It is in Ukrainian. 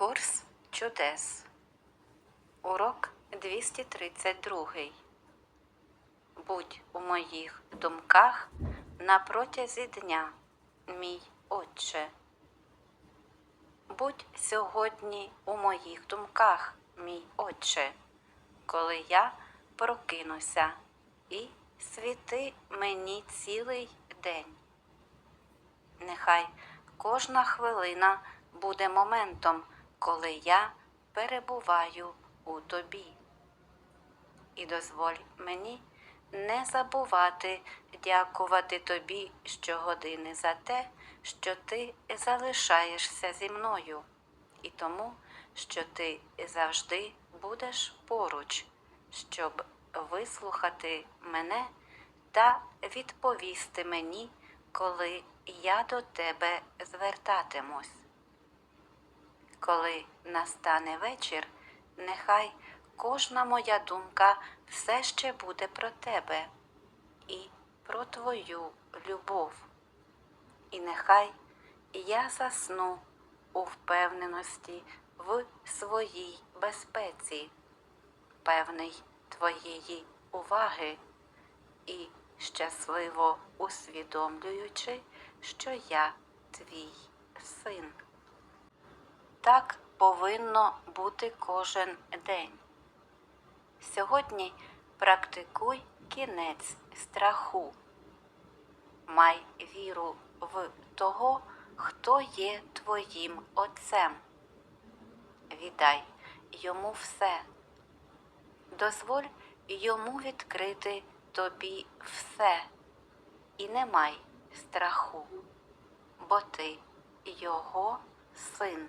Курс чудес. Урок 232. Будь у моїх думках на протязі дня, мій Отче. Будь сьогодні у моїх думках, мій Отче, коли я прокинуся, і світи мені цілий день. Нехай кожна хвилина буде моментом, коли я перебуваю у тобі. І дозволь мені не забувати дякувати тобі щогодини за те, що ти залишаєшся зі мною, і тому, що ти завжди будеш поруч, щоб вислухати мене та відповісти мені, коли я до тебе звертатимусь. Коли настане вечір, нехай кожна моя думка все ще буде про тебе і про твою любов. І нехай я засну у впевненості в своїй безпеці, певний твоєї уваги і щасливо усвідомлюючи, що я твій син. Так повинно бути кожен день. Сьогодні практикуй кінець страху. Май віру в того, хто є твоїм Отцем. Віддай йому все. Дозволь йому відкрити тобі все. І не май страху, бо ти його син.